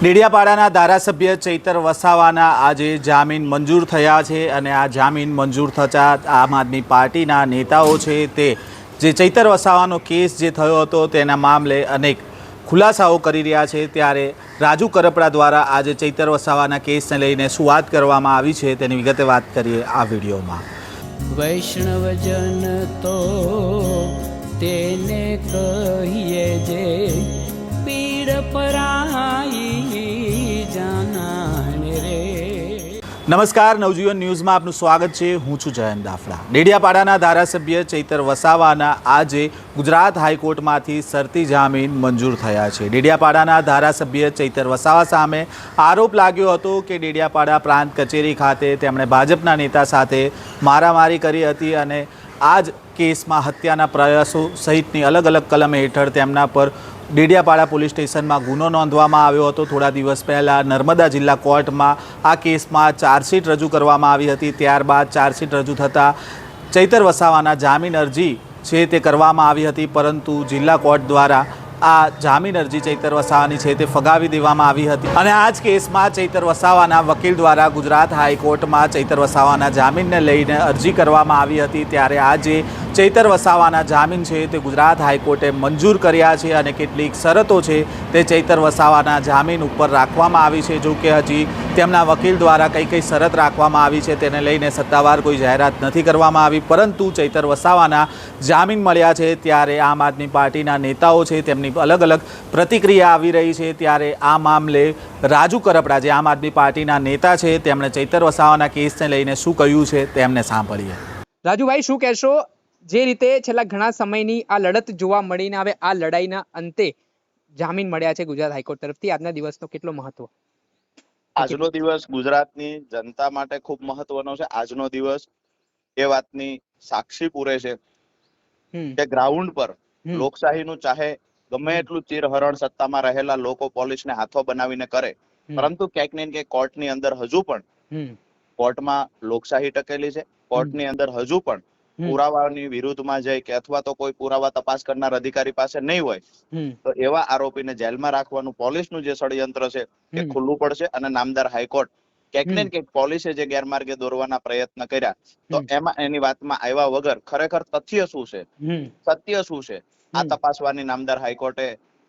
ડેડિયાપાડાના ધારાસભ્ય ચૈતર વસાવાના આજે જામીન મંજૂર થયા છે અને આ જામીન મંજૂર થતાં આમ આદમી પાર્ટીના નેતાઓ છે તે. જે ચૈતર વસાવાનો કેસ જે થયો હતો તેના મામલે અનેક ખુલાસાઓ કરી રહ્યા છે. ત્યારે રાજુ કરપડા દ્વારા આજે ચૈતર વસાવાના કેસને લઈને શું વાત કરવામાં આવી છે. તેની વિગતે વાત કરીએ આ વિડીયોમાં. વૈષ્ણવજન તો તેને કહીએ જે પીડ પરાઈ નમસ્કાર, નવજીવન ન્યૂઝમાં આપનું સ્વાગત છે. હું છું જયંત દાફડા ડેડિયાપાડાના ધારાસભ્ય ચૈતર વસાવાના આજે ગુજરાત હાઈકોર્ટમાંથી શરતી જામીન મંજૂર થયા છે. ડેડિયાપાડાના ધારાસભ્ય ચૈતર વસાવા સામે આરોપ લાગ્યો હતો કે ડેડિયાપાડા પ્રાંત કચેરી ખાતે તેમણે ભાજપના નેતા સાથે મારામારી કરી હતી અને આ જ કેસમાં હત્યાના પ્રયાસો સહિતની અલગ અલગ કલમ હેઠળ તેમના પર ડેડિયાપાડા પોલીસ સ્ટેશનમાં ગુનો નોંધવામાં આવ્યો હતો. થોડા દિવસ પહેલાં નર્મદા જિલ્લા કોર્ટમાં આ કેસમાં ચાર્જશીટ રજૂ કરવામાં આવી હતી. ત્યારબાદ ચાર્જશીટ રજૂ થતાં ચૈતર વસાવાના જામીન અરજી છે તે કરવામાં આવી હતી, પરંતુ જિલ્લા કોર્ટ દ્વારા આ જામીન અરજી ચૈતર વસાવાની છે તે ફગાવી દેવામાં આવી હતી. અને આ જ કેસમાં ચૈતર વસાવાના વકીલ દ્વારા ગુજરાત હાઈકોર્ટમાં ચૈતર વસાવાના જામીનને લઈને અરજી કરવામાં આવી હતી. ત્યારે આજે ચૈતર વસાવાના જામીન છે તે ગુજરાત હાઈકોર્ટે મંજૂર કર્યા છે અને કેટલીક શરતો છે તે ચૈતર વસાવાના જામીન ઉપર રાખવામાં આવી છે. જો કે હજી તેમના વકીલ દ્વારા કઈ કઈ શરત રાખવામાં આવી છે તેને લઈને સત્તાવાર કોઈ જાહેરાત નથી કરવામાં આવી, પરંતુ ચૈતર વસાવાના જામીન મળ્યા છે ત્યારે આમ આદમી પાર્ટીના નેતાઓ છે તેમની અલગ અલગ પ્રતિક્રિયા આવી રહી છે ત્યારે આ મામલે રાજુ કરપડા જે આમ આદમી પાર્ટીના નેતા છે તેમણે ચૈતર વસાવાના કેસને લઈને શું કહ્યું છે તેમને સાંભળીએ. રાજુભાઈ, શું કહેશો? જે રીતે છેલ્લા ઘણા સમયની આ લડત જોવા મળીને હવે આ લડાઈના અંતે જામીન મળ્યા છે ગુજરાત હાઈકોર્ટ તરફથી. આજના દિવસનો કેટલો મહત્વ? આજનો દિવસ ગુજરાતની જનતા માટે ખૂબ મહત્વનો છે. આજનો દિવસ એ વાતની સાક્ષી પૂરે છે કે ગ્રાઉન્ડ પર લોકશાહીનું ચાહે ગમે એટલું ચીરહરણ સત્તામાં રહેલા લોકો પોલીસને હાથો બનાવીને કરે પરંતુ ક્યાંક ને ક્યાંક કોર્ટની અંદર હજુ પણ કોર્ટમાં લોકશાહી ટકેલી છે. કોર્ટની અંદર હજુ પણ પુરાવાની વિરુદ્ધમાં જાય કે અથવા તો કોઈ પુરાવા તપાસ કરનાર અધિકારી પાસે નહીં હોય તો એવા આરોપીને જેલમાં રાખવાનું પોલીસનું જે ષડયંત્ર છે એ ખુલ્લું પડશે અને નામદાર હાઈકોર્ટ ક્યાંક ને. ક્યાંક પોલીસે જે ગેરમાર્ગે દોરવાના પ્રયત્ન કર્યા તો એમાં એની વાતમાં આવ્યા વગર ખરેખર તથ્ય શું છે? સત્ય શું છે? આ તપાસવાની નામદાર હાઈકોર્ટે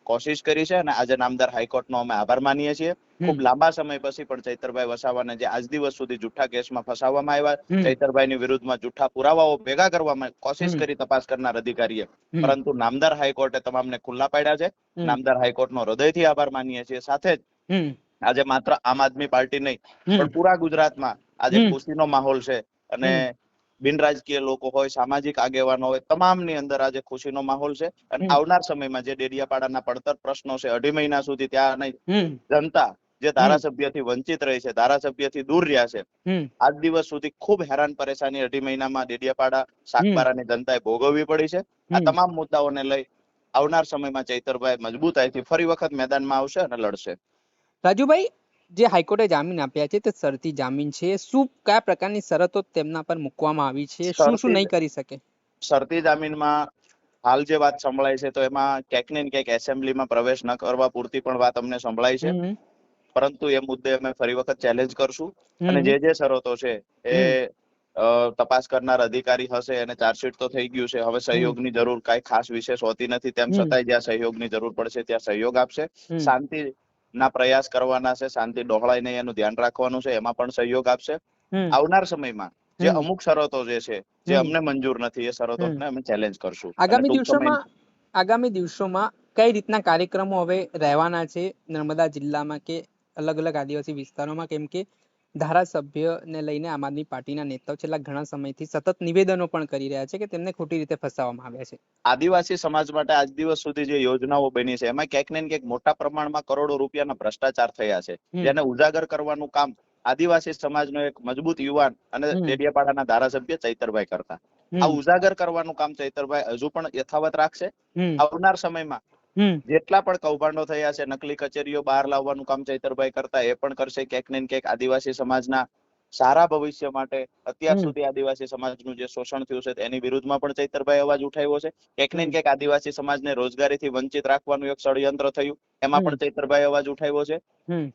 કોશિશ કરી છે અને આજે નામદાર હાઈકોર્ટનો અમે આભાર માનીએ છીએ. ખૂબ લાંબા સમય પછી પણ ચૈતરભાઈ વસાવાને જે આજ દિવસ સુધી જુઠ્ઠા કેસમાં ફસાવવામાં આવ્યા ચૈતરભાઈની વિરુદ્ધમાં જુઠ્ઠા પુરાવાઓ ભેગા કરવામાં કોશિશ કરી તપાસ કરનાર અધિકારીએ. પરંતુ નામદાર હાઈકોર્ટે તમામને ખુલ્લા પાડ્યા છે. નામદાર હાઈકોર્ટનો હૃદયથી આભાર માનીએ છીએ. સાથે જ આજે માત્ર આમ આદમી પાર્ટી નહીં પણ પૂરા ગુજરાતમાં આજે. ખુશીનો માહોલ છે અને બિનરાજકીય લોકો હોય સામાજિક આગેવાનો હોય તમામની અંદર આજે ખુશીનો માહોલ છે. અને આવનાર સમયમાં જે ડેડિયાપાડાના પડતર પ્રશ્નો છે અઢી મહિના સુધી ત્યાં જનતા જે ધારાસભ્યથી વંચિત રહી છે ધારાસભ્યથી દૂર રહ્યા છે. આજ દિવસ સુધી ખૂબ હેરાન પરેશાની અઢી મહિનામાં ડેડિયાપાડા સાગબારાની જનતાએ ભોગવવી પડી છે. આ તમામ મુદ્દાઓને લઈ આવનાર સમયમાં ચૈતરભાઈ મજબૂતાઈથી ફરી વખત મેદાનમાં આવશે અને લડશે. રાજુભાઈ જે હાઈકોર્ટે જામીન આપ્યા છે તે શરતી જામીન છે. શું કયા પ્રકારની શરતો તેમના પર મૂકવામાં આવી છે? શું શું નહીં કરી શકે? શરતી જામીનમાં હાલ જે વાત સંભળાય છે તો એમાં ક્યાંક ને ક્યાંક એસેમ્બલીમાં પ્રવેશ ન કરવા પૂરતી પણ વાત અમને સંભળાય છે. પરંતુ એ મુદ્દે અમે ફરી વખત ચેલેન્જ કરશું. અને જે જે શરતો છે એ તપાસ કરનાર અધિકારી હશે અને ચાર્જશીટ તો થઈ ગયું છે. હવે સહયોગની જરૂર કાંઈ ખાસ વિશેષ હોતી નથી. તેમ. છતાંય જ્યાં સહયોગની જરૂર પડશે ત્યાં સહયોગ આપશે. શાંતિ ના પ્રયાસ કરવાના છે શાંતિ ડહોળાય નહીં એનું ધ્યાન રાખવાનું છે એમાં પણ સહયોગ આપશે. આવનાર સમયમાં જે અમુક શરતો જે છે જે અમને મંજૂર નથી એ શરતોને અમે ચેલેન્જ કરશું. આગામી દિવસોમાં આગામી દિવસોમાં કઈ રીતના કાર્યક્રમો હવે રહેવાના છે નર્મદા જિલ્લામાં કે અલગ અલગ આદિવાસી વિસ્તારોમાં? કેમ કે ધારાસભ્યને લઈને આમ આદમી પાર્ટીના નેતાઓ છેલ્લા ઘણા સમયથી સતત નિવેદનો પણ કરી રહ્યા છે કે તેમને ખોટી રીતે ફસાવવામાં આવ્યા છે. આદિવાસી સમાજ માટે આજ દિવસ સુધી જે યોજનાઓ બની છે એમાં ક્યાંક ને ક્યાંક મોટા પ્રમાણમાં કરોડો રૂપિયાના ભ્રષ્ટાચાર થયા છે. જેને ઉજાગર કરવાનું કામ આદિવાસી સમાજનો એક મજબૂત યુવાન અને ડેડિયાપાડાના ધારાસભ્ય ચૈતરભાઈ કરતા. આ ઉજાગર કરવાનું કામ ચૈતરભાઈ હજુ પણ યથાવત રાખશે? આવનાર સમયમાં જેટલા પણ કૌભાંડો થયા છે નકલી કચેરીઓ બહાર લાવવાનું કામ ચૈતરભાઈ કરતા એ પણ કરશે ક્યાંક ને ક્યાંક આદિવાસી સમાજના સારા ભવિષ્ય માટે. અત્યાર સુધી આદિવાસી સમાજનું જે શોષણ થયું છે એની વિરુદ્ધમાં પણ ચૈતરભાઈ અવાજ ઉઠાવ્યો છે. ક્યાંક ને ક્યાંક આદિવાસી સમાજને રોજગારીથી વંચિત રાખવાનું એક ષડયંત્ર થયું. એમાં પણ ચૈતરભાઈ અવાજ ઉઠાવ્યો છે.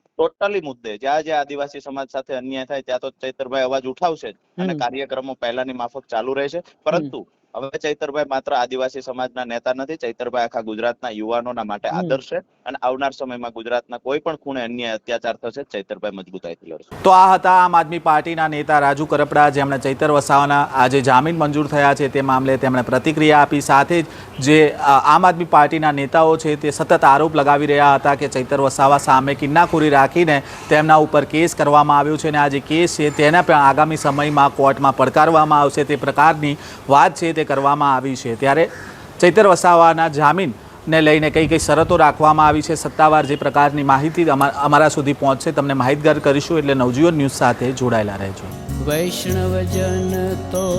ટોટલી મુદ્દે જ્યાં જ્યાં આદિવાસી સમાજ સાથે અન્યાય થાય ત્યાં તો ચૈતરભાઈ અવાજ ઉઠાવશે જ. અને. કાર્યક્રમો પહેલાની માફક ચાલુ રહેશે. પરંતુ હવે ચૈતરભાઈ માત્ર આદિવાસી સમાજના નેતા નથી ચૈતરભાઈ આખા ગુજરાતના યુવાનોના માટે. આદર્શ છે અને આવનાર સમયમાં ગુજરાતના કોઈ પણ ખૂણે અન્ય અત્યાચાર થશે ચૈતરભાઈ મજબૂતાઈથી લડશે તો આ હતા આમ આદમી પાર્ટીના નેતા રાજુ કરપડા જેમણે ચૈતર વસાવાના આજે જામીન મંજૂર થયા છે તે મામલે તેમણે પ્રતિક્રિયા આપી સાથે જ જે આમ આદમી પાર્ટીના નેતાઓ છે તે સતત આરોપ લગાવી રહ્યા હતા કે ચૈતર વસાવા સામે કિન્નાખોરી રાખીને તેમના ઉપર કેસ કરવામાં આવ્યો છે અને આ જે કેસ છે તેના પણ આગામી સમયમાં કોર્ટમાં પડકારવામાં આવશે તે પ્રકારની વાત છે તે કરવામાં આવી છે. ત્યારે ચૈતર વસાવાના જામીન ને લઈને કઈ કઈ શરતો રાખવામાં આવી છે, સત્તાવાર જે પ્રકારની માહિતી અમા- અમારા સુધી પહોંચશે, તમને માહિતગાર કરીશું. એટલે નવજીવન ન્યૂઝ સાથે જોડાયેલા રહેજો. વૈષ્ણવજન તો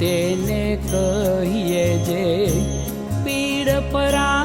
તેને કહીએ જે પીડ પરાઈ